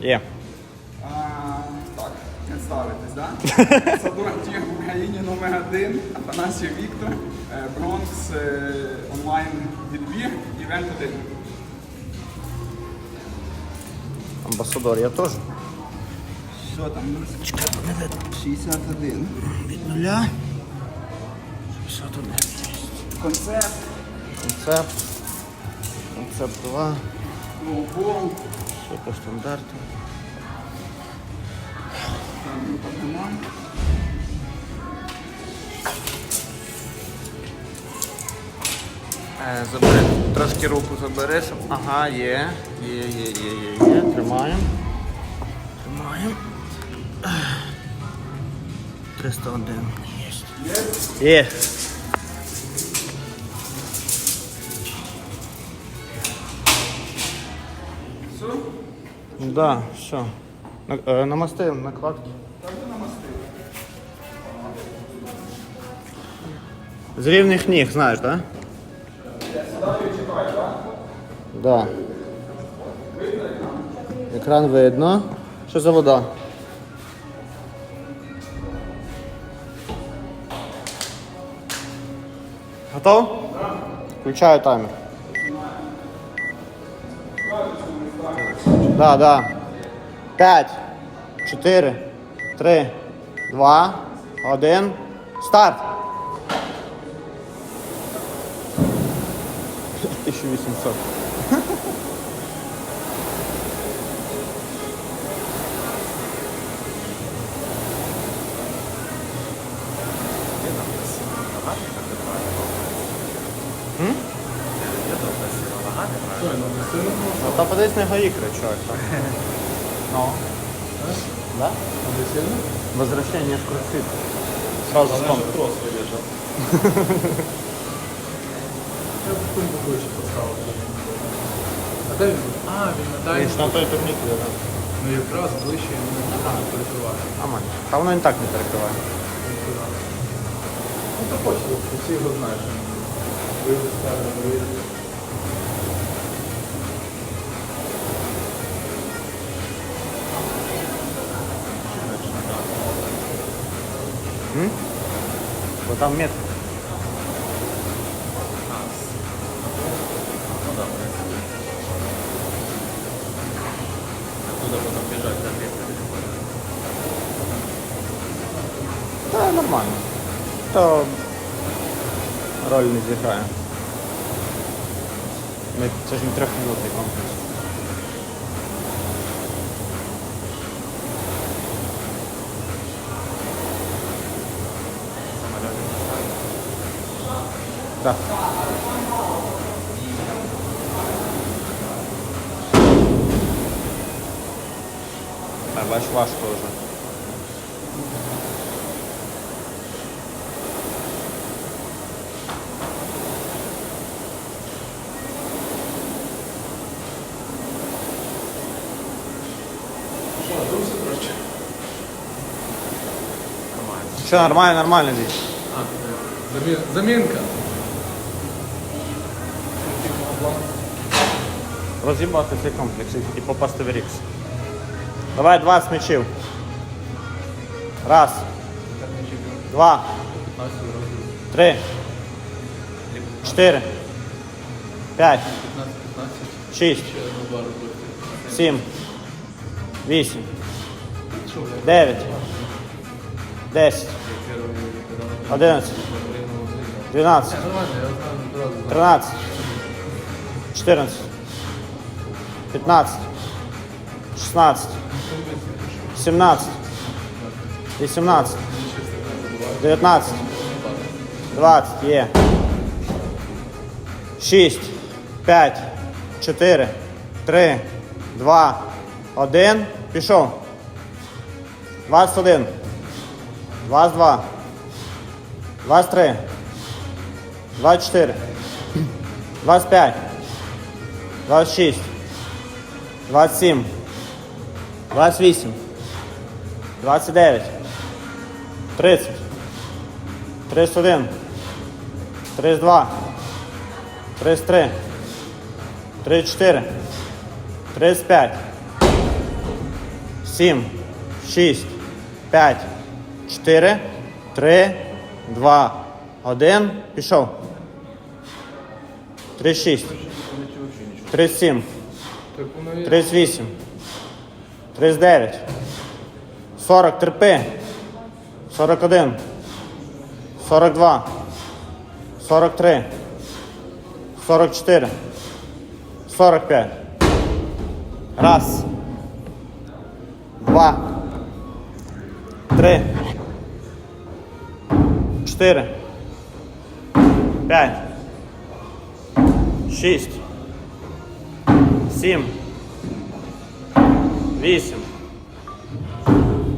Є. А, так, представитись, да? Садок в Україні номер один, Афанасів Віктор, е, Бронкс е, онлайн відбір, івент 1. Амбасадор я теж. Що там? 61. Від нуля. 61. Концерт, Концепт. Концепт 2. лоубол, Все по стандарту. Е, Забери, трошки руку забери, щоб. Ага, є. Є, є, є, є, є. Тримаємо. Тримаємо. 301. Є. Є. Да, все. На, е, намасти накладки. Так же намастив. З рівних ніг, знаєш, так? Да? Да. Екран видно. Що за вода? Готов? Включаю таймер. Да, да. П'ять, чотири, три, два, один. Старт. 1800. Та подивись на його ікри, чувак. Ну. Да? Возвращение в кроссфит. Сразу с тон. А де він? А, він на дальній. Він на той турнік буде. Ну якраз ближче не перекриває. Нормально. Та воно і так не перекриває. Ну то хоче, всі його знають. Вийде скаже, не вийде. Бо там метр. Та нормально. То роль не зіграє. Ми, це ж не трьохмінутний комплекс. Так. Бач, важко вже. Все нормально, нормально здесь. А, замін, замінка. Роз'їбати цей комплекс і попасти в рікс. Давай 20 м'ячів. Раз. Два. Три. Чотири. П'ять. 15-15. Шість. Сім. Вісім. Дев'ять. Десять. Одинадцять. Дванадцять. Нормально, я знаю одразу. 13, 14, 15, 16, 17, 18, 19, 20, є. 6, 5, 4, 3, 2, 1. Пішов. 21, 22, 23, 24, 25, 26, 27, 28, 29, 30, 31, 32, 33, 34, 35, сім, шість, п'ять, чотири, три, два, один. Пішов. Три шість. Три сім. Так воно є. 38. 39. 40. Терпи. 41. 42. 43. 44. 45. Раз. Два. Три. Чотири. П'ять. Шість. Сім. Вісім.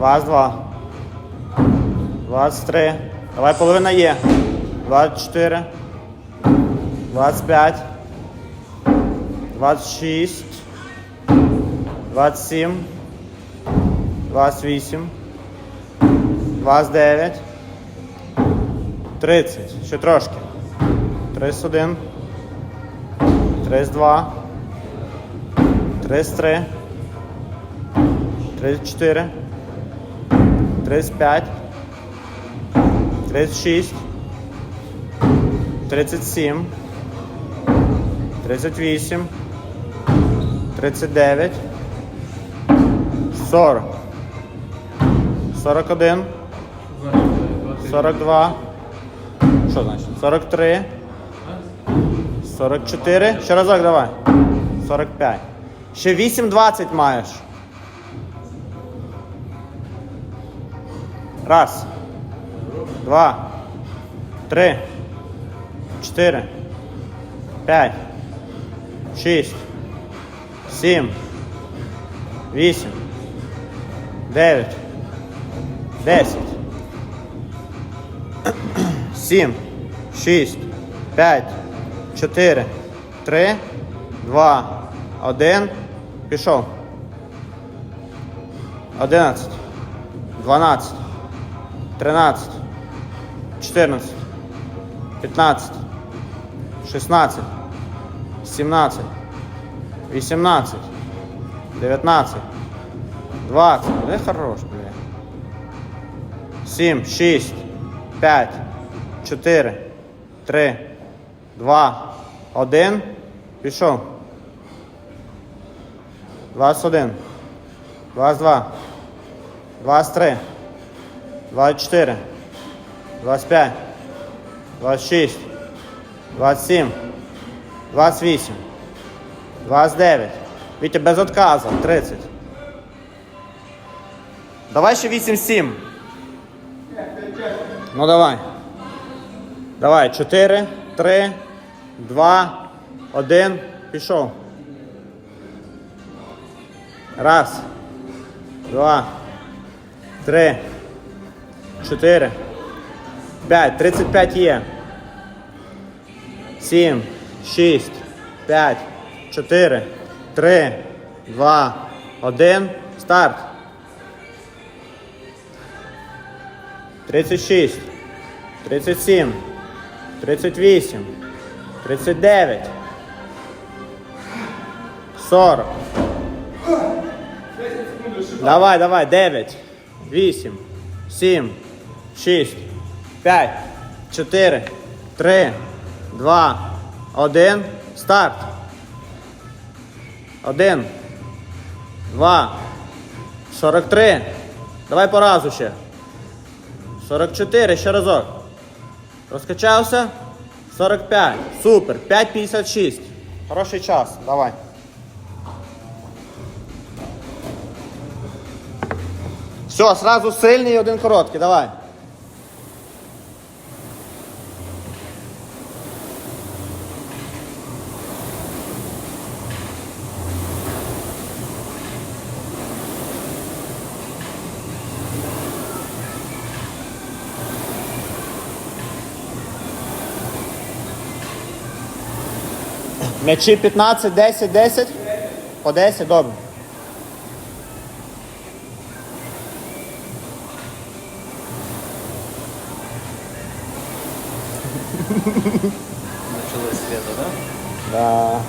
Двадцять. 21, 22, 23. Давай половина є. 24, 25, 26, 27, 28, 29, 30. Ще трошки. 31, 32, 33. 34, 35, 36, 37, 38, 39, 40, 41, 42, що значить? 43, 44, ще разок давай. 45. Ще 8-20 маєш. Раз. Два. Три. Чотири. П'ять. Шість. Сім. Вісім. Дев'ять. Десять. Сім. Шість. П'ять. Чотири. Три. Два. Один. Пішов. Одинадцять. 12, 13, 14, 15, 16, 17, 18, 19, 20. Де хорош, бля. 7, 6, 5, 4, 3, 2, 1. Пішов. 21, 22. 23, 24, 25, 26, 27, 28, 29. Вітя, без отказу. 30. Давай ще 8-7. Ну давай. Давай. 4, 3, 2, 1. Пішов. Раз. Два. Три. Чотири. П'ять. Тридцять п'ять є. Сім. Шість. П'ять. Чотири. Три. Два. Один. Старт. Тридцять шість. Тридцять сім. Тридцять вісім. Тридцять дев'ять. Сорок. Давай, давай, 9, 8, 7, 6, 5, 4, 3, 2, 1. Старт. 1, 2, 43. Давай по разу ще. 44, ще разок. Розкачався. 45. Супер. 5,56. Хороший час. Давай. Все, сразу сильний і один короткий, давай. М'ячі 15, 10, 10. По 10, добре. Началось света, да? Да.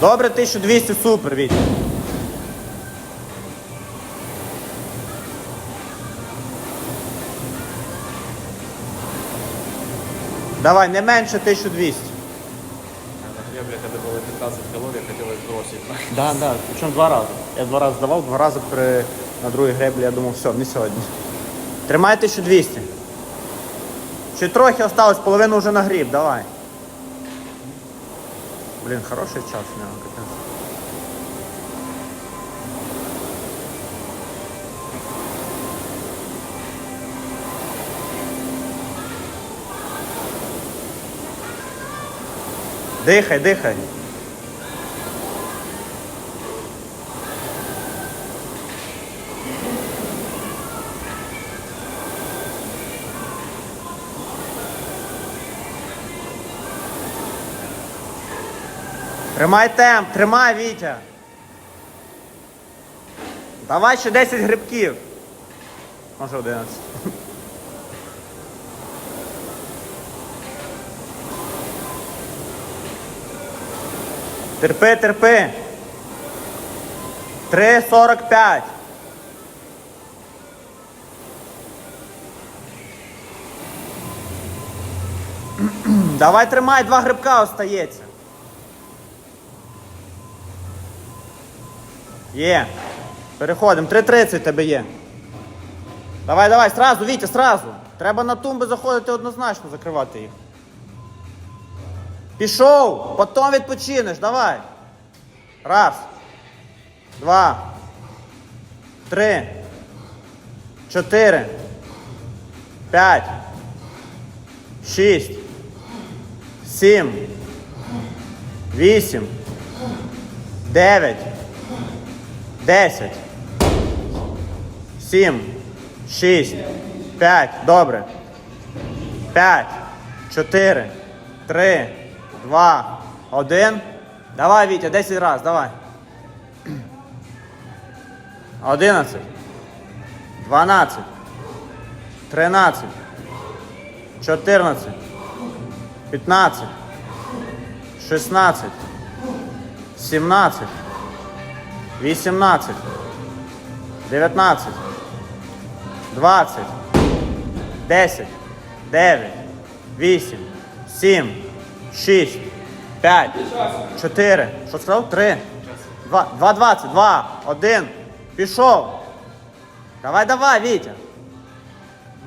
Добре, 1200, супер, Вітя. Давай, не менше 1200. На гребле, когда было 15 калорий, хотелось бросить. Да, да, причому два рази. Я два рази здавав, два рази при... на другій греблі я думав, все, не сьогодні. Тримай 1200. Ще трохи осталось, половину вже нагріб, давай. Блін, хороший час у нього, капець. Дихай, дихай. Тримай темп, тримай, Вітя. Давай ще 10 грибків. Може 11. Терпи, терпи. 3,45. Давай тримай, два грибка остається. Є. Переходимо. 3.30 тебе є. Давай, давай, сразу, Вітя, сразу. Треба на тумби заходити однозначно, закривати їх. Пішов, потім відпочинеш, давай. Раз. Два. Три. Чотири. П'ять. Шість. Сім. Вісім. Дев'ять. Десять. Сім. Шість. П'ять. Добре. П'ять. Чотири. Три. Два. Один. Давай, Вітя, десять раз, давай. Одинадцять. Дванадцять. Тринадцять. Чотирнадцять. П'ятнадцять. Шістнадцять. Сімнадцять. 18, 19, 20, 10, 9, 8, 7, 6, 5, 4, що сказав? 3, 2, 2, 20, 2, 1, пішов. Давай, давай, Вітя.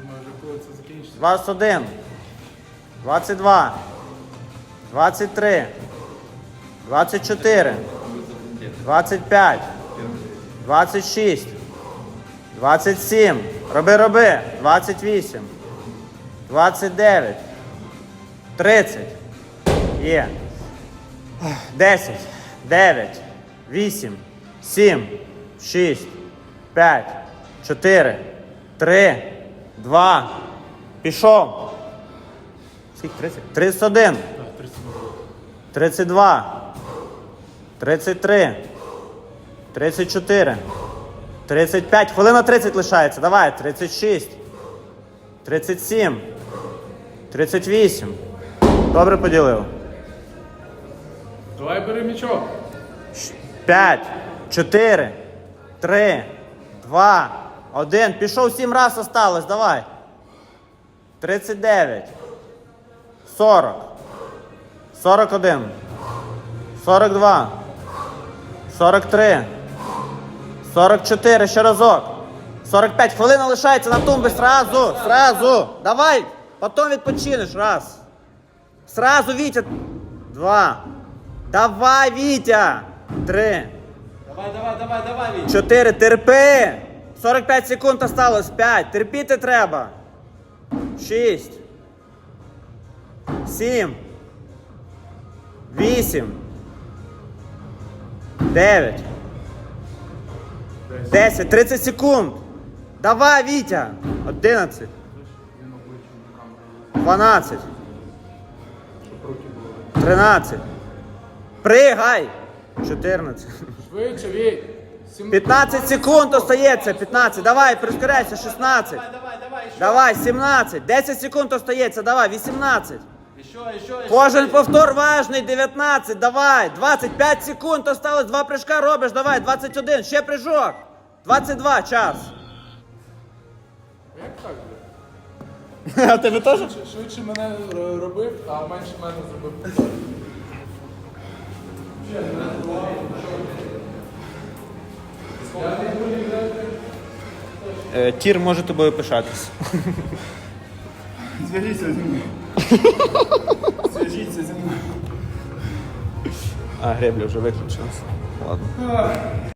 Думаю, вже коли це закінчиться. 21, 22, 23, 24, 25, 26, 27, роби, роби, 28, 29, 30, є, 10, 9, 8, 7, 6, 5, 4, 3, 2, пішов. Скільки? 30? 31. 32. 33. 34. 35. Хвилина 30 лишається. Давай. 36. 37. 38. Добре поділив. Давай бери мічок. 5, 4, 3, 2, 1. Пішов 7 раз осталось. Давай. 39. 40. 41. 42. 43. 44. Ще разок. 45. Хвилина лишається на тумбі. Сразу. Сразу. Давай. Потім відпочинеш. Раз. Сразу, Вітя. Два. Давай, Вітя. Три. Давай, давай, давай, давай, Вить. Чотири. Терпи. 45 секунд осталось. П'ять. Терпіти треба. Шість. Сім. Вісім. Дев'ять. Десять. Тридцять секунд. Давай, Вітя. Одинадцять. 12. 13. Пригай! 14. Швидше, Віть. 15 секунд остається. 15. Давай, прискоряйся. 16. Давай, давай, давай, еще. Давай, 17. 10 секунд остається. Давай, 18. Еще, еще, еще. Кожен повтор важний. 19. Давай. 25 секунд осталось. Два прыжка робиш. Давай, 21. Ще прыжок. 22. Час. Як так? бля? А тебе теж? Швидше- мене р- робив, а менше мене зробив повтор. Е, Тір може тобою пишатись. Зв'яжіться зі мною. Зв'яжіться зі мною. А, гребля вже виключилась. Ладно.